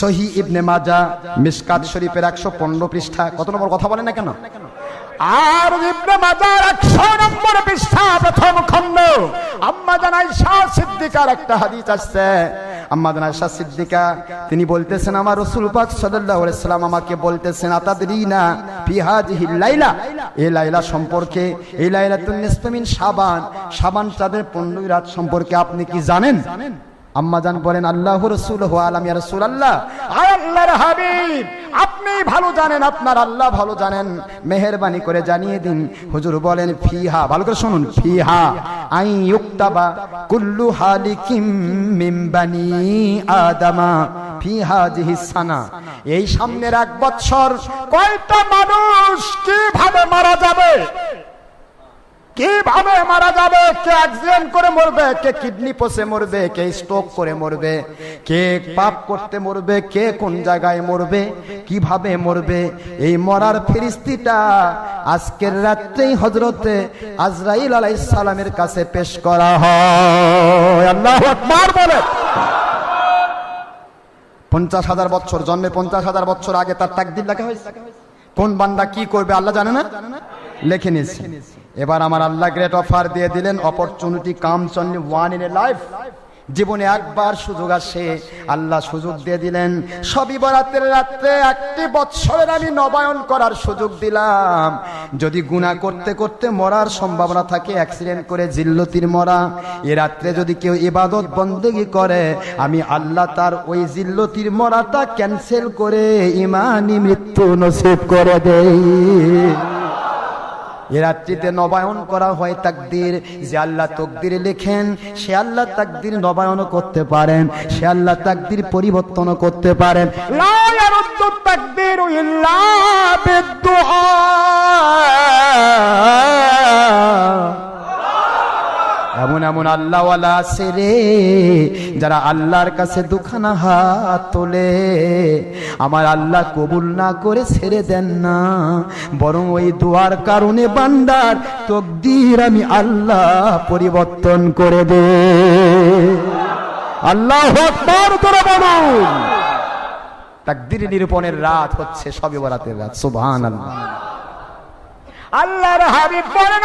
সহি ইবনে মাজা, মিসকাত শরীফের একশো পনেরো পৃষ্ঠা। কত নম্বর কথা বলেন না কেন? আর ইবনে মাজার একশো নম্বর পৃষ্ঠা, প্রথম আম্মা জানাই শাহ সিদ্দিকার একটা হাদিস আসছে। আম্মা জানাই শাহ সিদ্দিকা, তিনি বলতেছেন, আমার রসুল পাক আমাকে বলতেছেন, আতাদরিনা ফি হাযিহি লাইলা? এই লাইলা সম্পর্কে, এই লাইলাতুন নিসফু শাবান। শাবান চাঁদের 15 রাত সম্পর্কে আপনি কি জানেন? আম্মা জান বলেন, আল্লাহ রসুল আলাম, ইয়া রসুল আল্লাহ আল্লাহর হাবিব, আপনি ভালো জানেন, আপনার আল্লাহ ভালো জানেন। মেহেরবানি করে জানিয়ে দিন। হুজুর বলেন, ফিহা, ভালো করে শুনুন, ফিহা আই ইউক্তাবা কুল্লু হালিকিম মিন বানি আদামা। ফিহা জিহিসানা এই সামনের এক বছর কয়টা মানুষ কীভাবে মারা যাবে? মারা যাবে, কে অ্যাক্সিডেন্ট করে মরবে, কে কিডনি পচে মরবে, কে স্ট্রোক করে মরবে, কে পাপ করতে মরবে, কে কোন জায়গায় মরবে, কীভাবে মরবে, এই মরার ফিরিস্তিটা আজকের রাত্রেই হজরতে আজরাইল আলাইহিস সালামের কাছে পেশ করা হয়। বলে পঞ্চাশ হাজার বছর জন্মে পঞ্চাশ হাজার বছর আগে তার তাকদির লেখা হয়েছে। কোন বান্দা কি করবে, আল্লাহ জানে না? লেখে নিয়েছে। এবার আমার আল্লাহ গ্রেট অফার দিয়ে দিলেন opportunity comes only one in a life জীবনে একবার সুযোগ আসে, আল্লাহ সুযোগ দিয়ে দিলেন। সবই বরাতের রাত্রে একটি বৎসরের আমি নবায়ন করার সুযোগ দিলাম। যদি গুণা করতে করতে মরার সম্ভাবনা থাকে অ্যাক্সিডেন্ট করে জিল্লতির মরা, এ রাত্রে যদি কেউ ইবাদত বন্দেগি করে, আমি আল্লাহ তার ওই জিল্লতির মরাটা ক্যান্সেল করে ইমানি মৃত্যু নসিব করে দেই। রাত্রিতে নবায়ন করা হয় তাকদির। যে আল্লাহ তকদির লেখেন, সে আল্লাহ তাকদির নবায়ন করতে পারেন, সে আল্লাহ তাকদির পরিবর্তন করতে পারেন। তাকদির ইল্লা বিদ্দুআ এমন আল্লাহওয়ালা আছে রে, যারা আল্লাহর কাছে দুখানা হাত তোলে। আমার আল্লাহ কবুল না করে ছেড়ে দেন না, বরং ওই দোয়ার কারণে বান্দার তকদির আমি আল্লাহ পরিবর্তন করে দে। আল্লাহ করে বলুন। তাকদির নিরূপণের রাত হচ্ছে, সবে বরাতের রাত সুবহান আল্লাহ আল্লাহর হাবিব বলেন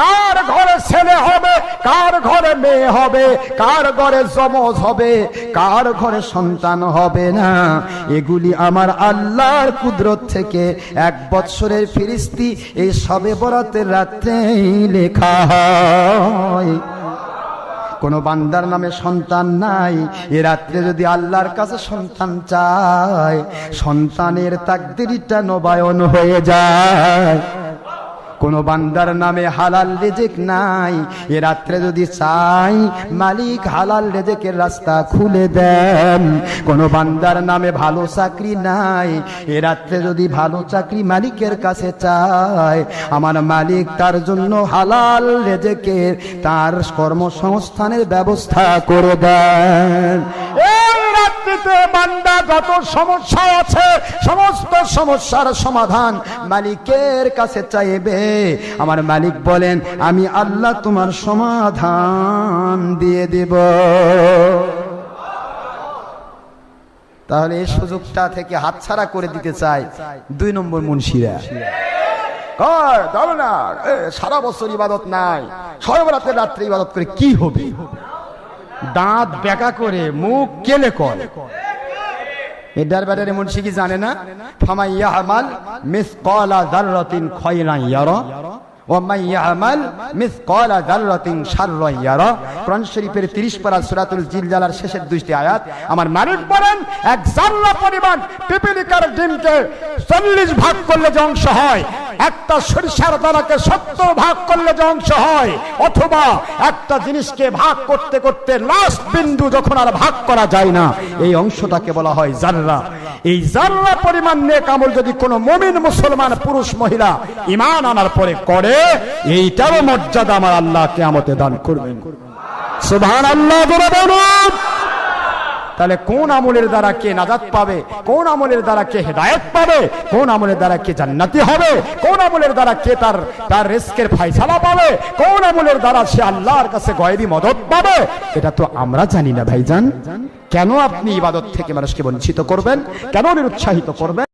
কার ঘরে ছেলে হবে, কার ঘরে মেয়ে হবে, কার ঘরে জমজ হবে, কার ঘরে সন্তান হবে না? এগুলি আমার আল্লাহর কুদরত থেকে এক বৎসরের ফিরিস্তি এই সবে বরাতের রাত্রেই লেখা হয়। কোন বান্দার নামে সন্তান নাই, এ রাত্রে যদি আল্লাহর কাছে সন্তান চায়, সন্তানের তাকদিরিটা নবায়ন হয়ে যায়। কোন বান্দার নামে হালাল রেজেক নাই। এ রাত্রে যদি চাই, মালিক হালাল রেজেকের রাস্তা খুলে দেন। কোনো বান্দার নামে ভালো চাকরি নাই। এ রাত্রে যদি ভালো চাকরি মালিকের কাছে চায় আমার মালিক তার জন্য হালাল রেজেকের তার কর্মসংস্থানের ব্যবস্থা করে দেন। বান্দা যত সমস্যা আছে, সমস্ত সমস্যার সমাধান মালিকের কাছে চাইবে। আমার মালিক বলেন, আমি আল্লাহ তোমার সমাধান দিয়ে দেব। তাহলে এই সুযোগটা থেকে হাতছাড়া করে দিতে চাই দুই নম্বর মুন্সিরা। সারা বছর ইবাদত নাই, সর্বরাত্রে রাত্রে ইবাদত করে কি হবে? দাঁত বেকা করে মুখ কেলে করে এটার ব্যাটারে মুন্সি কি জানে না? ফামাই ইয়াহমাল মিসকালা যাররাতিন খায়রান ইয়ারা শরীফের 30 পারা সূরাতুল জিলজালার শেষের দুইটি আয়াত, আমার মালিক বলেন, এক জাররা পরিমাণ পিপিলিকার ডিমকে 40 ভাগ করলে যে অংশ হয় একটা সরিষার দানাকে সত্তর ভাগ করলে যে অংশ হয়, অথবা একটা জিনিসকে ভাগ করতে করতে লাস্ট বিন্দু যখন আর ভাগ করা যায় না, এই অংশটাকে বলা হয় জাররা। এই জাররা পরিমাণ নেক আমল যদি কোনো মমিন মুসলমান, পুরুষ, মহিলা ইমান আনার পরে করে, এইটারও মর্যাদা আমার আল্লাহ কেয়ামতে দান করবেন। সুবহান আল্লাহ বলে বলুন। তাহলে কোন আমলের দ্বারা কে নাজাত পাবে? কোন আমলের দ্বারা কে হেদায়ত পাবে? কোন আমলের দ্বারা কে জান্নাতি হবে? কোন আমলের দ্বারা কে তার তার রিস্কের ফাইসালা পাবে? কোন আমলের দ্বারা সে আল্লাহর কাছে গয়েবি মদত পাবে? এটা তো আমরা জানি না ভাইজান। কেন আপনি ইবাদত থেকে মানুষকে বঞ্চিত করবেন? কেন নিরুৎসাহিত করবেন?